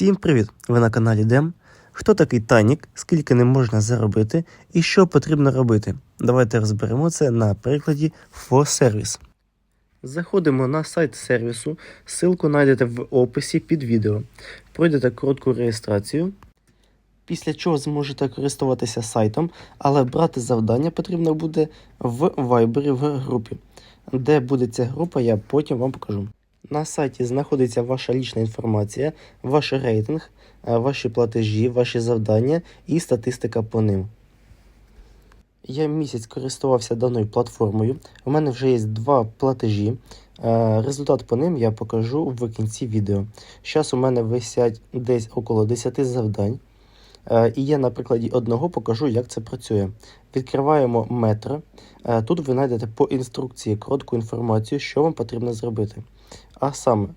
Всім привіт! Ви на каналі Дем. Хто такий Танік, скільки не можна заробити і що потрібно робити? Давайте розберемо це на прикладі FOService. Заходимо на сайт сервісу, ссылку знайдете в описі під відео. Пройдете коротку реєстрацію. Після чого зможете користуватися сайтом, але брати завдання потрібно буде в Viber в групі. Де буде ця група, я потім вам покажу. На сайті знаходиться ваша лічна інформація, ваш рейтинг, е, ваші платежі, ваші завдання і статистика по ним. Я місяць користувався даною платформою. У мене вже є два платежі. Е, Результат по ним я покажу в кінці відео. Зараз у мене висять десь около 10 завдань. Е, І я на прикладі одного покажу, як це працює. Відкриваємо метро. Е, Тут ви знайдете по інструкції коротку інформацію, що вам потрібно зробити. А саме,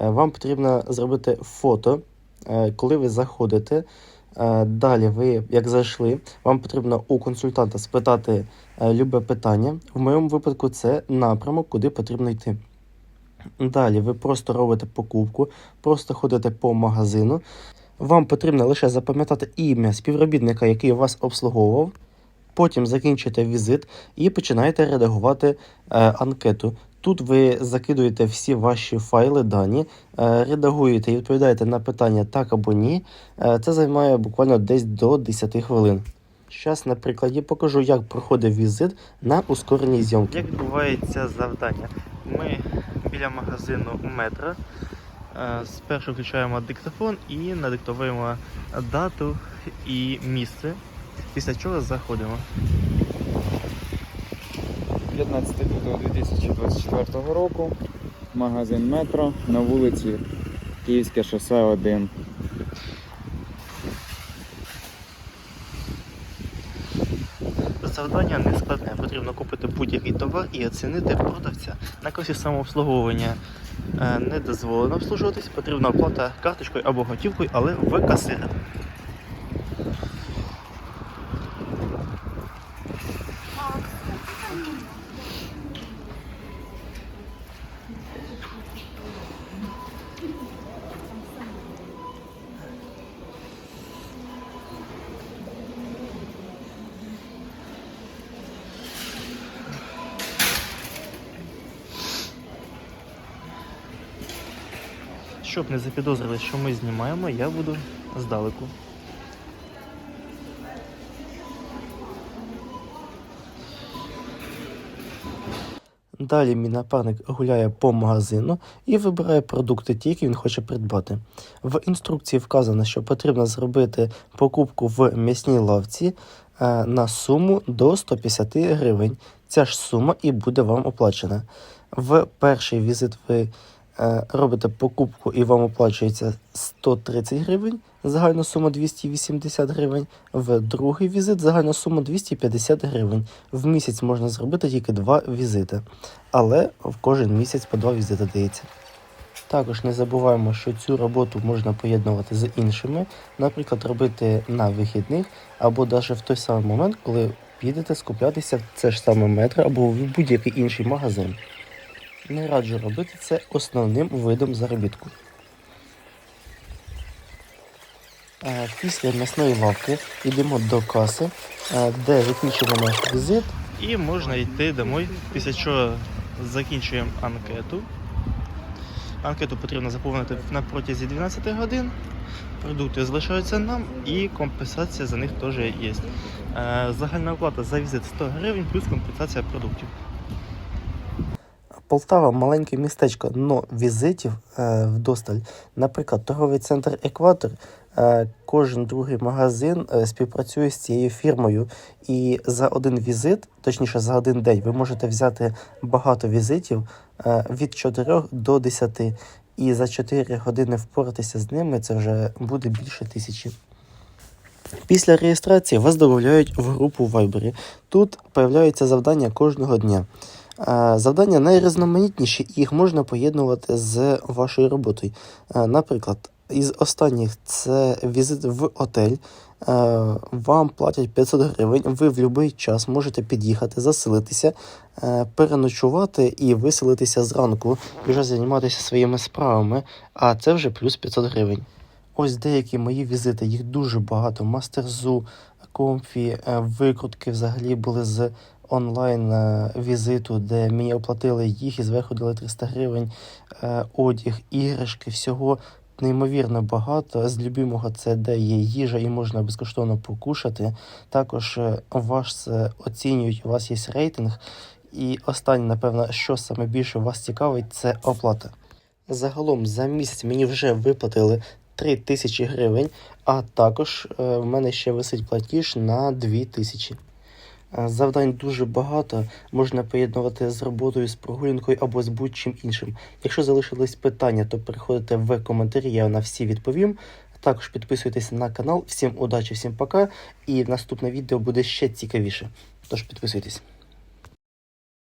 е, вам потрібно зробити фото, коли ви заходите. Далі ви, як зайшли, вам потрібно у консультанта спитати любе питання. В моєму випадку це напрямок, куди потрібно йти. Далі ви просто робите покупку, просто ходите по магазину. Вам потрібно лише запам'ятати ім'я співробітника, який вас обслуговував. Потім закінчуєте візит і починаєте редагувати е, анкету. Тут ви закидуєте всі ваші файли, дані, е, редагуєте і відповідаєте на питання так або ні. Е, це займає буквально десь до 10 хвилин. Зараз на прикладі покажу, як проходить візит на ускореній зйомці. Як відбувається завдання? Ми біля магазину метро. Е, Спершу включаємо диктофон і надиктовуємо дату і місце. Після чого заходимо. 15 лютого 2024 року. Магазин метро на вулиці Київське шосе 1. Завдання не складне. Потрібно купити будь-який товар і оцінити продавця. На касі самообслуговування не дозволено обслужуватись, потрібна оплата карточкою або готівкою, але в касира. Щоб не запідозрили, що ми знімаємо, я буду здалеку. Далі мій напарник гуляє по магазину і вибирає продукти, ті, які він хоче придбати. В інструкції вказано, що потрібно зробити покупку в м'ясній лавці е, на суму до 150 гривень. Ця ж сума і буде вам оплачена. В перший візит ви робите покупку і вам оплачується 130 гривень, загальна сума 280 гривень. В другий візит загальна сума 250 гривень. В місяць можна зробити тільки два візити, але в кожен місяць по два візити дається. Також не забуваємо, що цю роботу можна поєднувати з іншими, наприклад, робити на вихідних або навіть в той самий момент, коли підете скуплятися в це ж саме метро або в будь-який інший магазин. Не раджу робити це основним видом заробітку. Е, Після м'ясної лавки йдемо до каси, е, де закінчимо наш візит. І можна йти домой, після чого закінчуємо анкету. Анкету потрібно заповнити на протязі 12 годин. Продукти залишаються нам і компенсація за них теж є. Е, Загальна оплата за візит 100 гривень плюс компенсація продуктів. Полтава маленьке містечко, но візитів е, вдосталь. Наприклад, торговий центр Екватор. Е, кожен другий магазин е, співпрацює з цією фірмою. І за один візит, точніше за один день, ви можете взяти багато візитів е, від 4 до 10. І за 4 години впоратися з ними це вже буде більше тисячі. Після реєстрації вас додають в групу в Viber. Тут появляються завдання кожного дня. Завдання найрізноманітніші, їх можна поєднувати з вашою роботою. Наприклад, із останніх це візит в отель. Вам платять 500 гривень. Ви в будь-який час можете під'їхати, заселитися, переночувати і виселитися зранку, вже займатися своїми справами. А це вже плюс 500 гривень. Ось деякі мої візити, їх дуже багато. Мастерзу, комфі, е, викрутки взагалі були з онлайн е, візиту, де мені оплатили їх і зверху дали 300 гривень, е, одяг, іграшки, всього неймовірно багато. З любимого це де є їжа і можна безкоштовно покушати. Також е, вас оцінюють, у вас є рейтинг. І останнє, напевно, що саме більше вас цікавить, це оплата. Загалом за місяць мені вже виплатили 3 тисячі гривень, а також в мене ще висить платіж на 2 тисячі. Завдань дуже багато, можна поєднувати з роботою, з прогулянкою або з будь-чим іншим. Якщо залишились питання, то переходите в коментарі, я на всі відповім. Також підписуйтесь на канал. Всім удачі, всім пока. І наступне відео буде ще цікавіше. Тож підписуйтесь.